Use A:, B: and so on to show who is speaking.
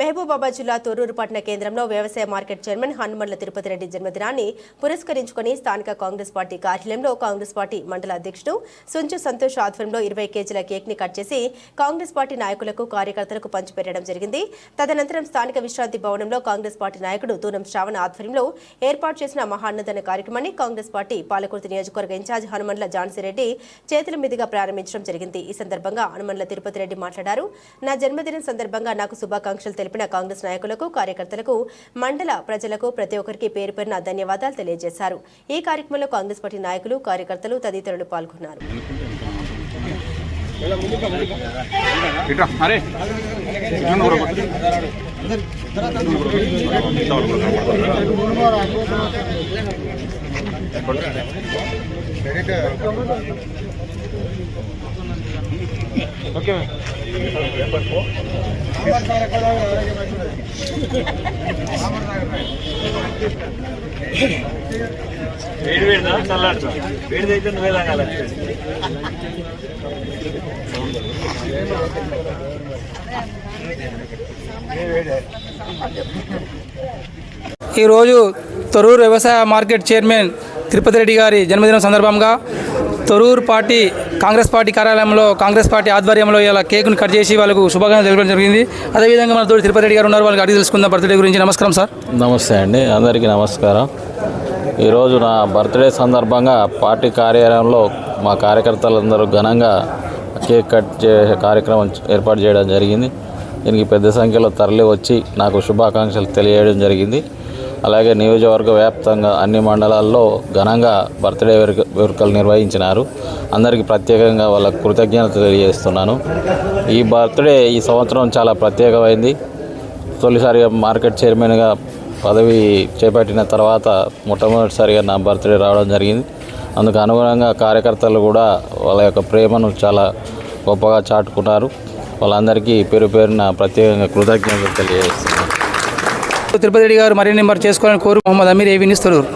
A: మహబూబాబాద్ జిల్లా తొర్రూరు పట్టణ కేంద్రంలో వ్యవసాయ మార్కెట్ చైర్మన్ హనుమండ్ల తిరుపతి రెడ్డి జన్మదినాన్ని పురస్కరించుకుని స్థానిక కాంగ్రెస్ పార్టీ కార్యాలయంలో కాంగ్రెస్ పార్టీ మండల అధ్యక్షుడు సుంచు సంతోష్ ఆధ్వర్యంలో ఇరవై కేజీల కేక్ని కట్ చేసి కాంగ్రెస్ పార్టీ నాయకులకు కార్యకర్తలకు పంచిపెట్టడం జరిగింది. తదనంతరం స్థానిక విశ్రాంతి భవనంలో కాంగ్రెస్ పార్టీ నాయకుడు దూనం శ్రావణ ఆధ్వర్యంలో ఏర్పాటు చేసిన మహాన్నదాన కార్యక్రమాన్ని కాంగ్రెస్ పార్టీ పాలకుర్తి నియోజకవర్గ ఇన్ఛార్జ్ జాన్సీ రెడ్డి చేతుల మీదుగా ప్రారంభించడం జరిగింది. ఈ సందర్భంగా హనుమన్ల తిరుపతి రెడ్డి మాట్లాడారు. నా జన్మదినం సందర్భంగా నాకు శుభాకాంక్షలు తెలిపిన కాంగ్రెస్ నాయకులకు కార్యకర్తలకు మండల ప్రజలకు ప్రతి ఒక్కరికి పేరు పేరున ధన్యవాదాలు తెలియజేశారు. ఈ కార్యక్రమంలో కాంగ్రెస్ పార్టీ నాయకులు కార్యకర్తలు తదితరులు పాల్గొన్నారు.
B: ఊరకొట్టు. ఓకే
C: వేడి వేడిదా చల్లాడు వేడిది అయితే నువ్వే తాగాలి
D: ఈరోజు తొరూరు వ్యవసాయ మార్కెట్ చైర్మన్ తిరుపతి రెడ్డి గారి జన్మదినం సందర్భంగా తొరూరు పార్టీ కాంగ్రెస్ పార్టీ కార్యాలయంలో కాంగ్రెస్ పార్టీ ఆధ్వర్యంలో ఇలా కేకును కట్ చేసి వాళ్ళకు శుభాకాంక్షలు తెలపడం జరిగింది. అదేవిధంగా మన తోటి తిరుపతి రెడ్డి గారు ఉన్నారు వాళ్ళకి అడిగి తెలుసుకుందాం బర్త్డే గురించి. నమస్కారం సార్.
E: నమస్తే అండి అందరికీ నమస్కారం. ఈరోజు నా బర్త్డే సందర్భంగా పార్టీ కార్యాలయంలో మా కార్యకర్తలందరూ ఘనంగా కేక్ కట్ చేసే కార్యక్రమం ఏర్పాటు చేయడం జరిగింది. దీనికి పెద్ద సంఖ్యలో తరలి వచ్చి నాకు శుభాకాంక్షలు తెలియజేయడం జరిగింది. అలాగే నియోజకవర్గ వ్యాప్తంగా అన్ని మండలాల్లో ఘనంగా బర్త్డే వేడుకలు నిర్వహించినారు. అందరికీ ప్రత్యేకంగా వాళ్ళ కృతజ్ఞత తెలియజేస్తున్నాను. ఈ బర్త్డే ఈ సంవత్సరం చాలా ప్రత్యేకమైంది. తొలిసారిగా మార్కెట్ చైర్మన్గా పదవి చేపట్టిన తర్వాత మొట్టమొదటిసారిగా నా బర్త్డే రావడం జరిగింది. అందుకు అనుగుణంగా కార్యకర్తలు కూడా వాళ్ళ యొక్క ప్రేమను చాలా గొప్పగా చాటుకున్నారు. వాళ్ళందరికీ పేరు పేరున ప్రత్యేకంగా కృతజ్ఞతలు తెలియజేస్తాను
D: తిరుపతి రెడ్డి గారు మరిన్ని నెంబర్ చేసుకోవాలని కోరు మొహమ్మద్ అమీర్ ఏవి తొరూరు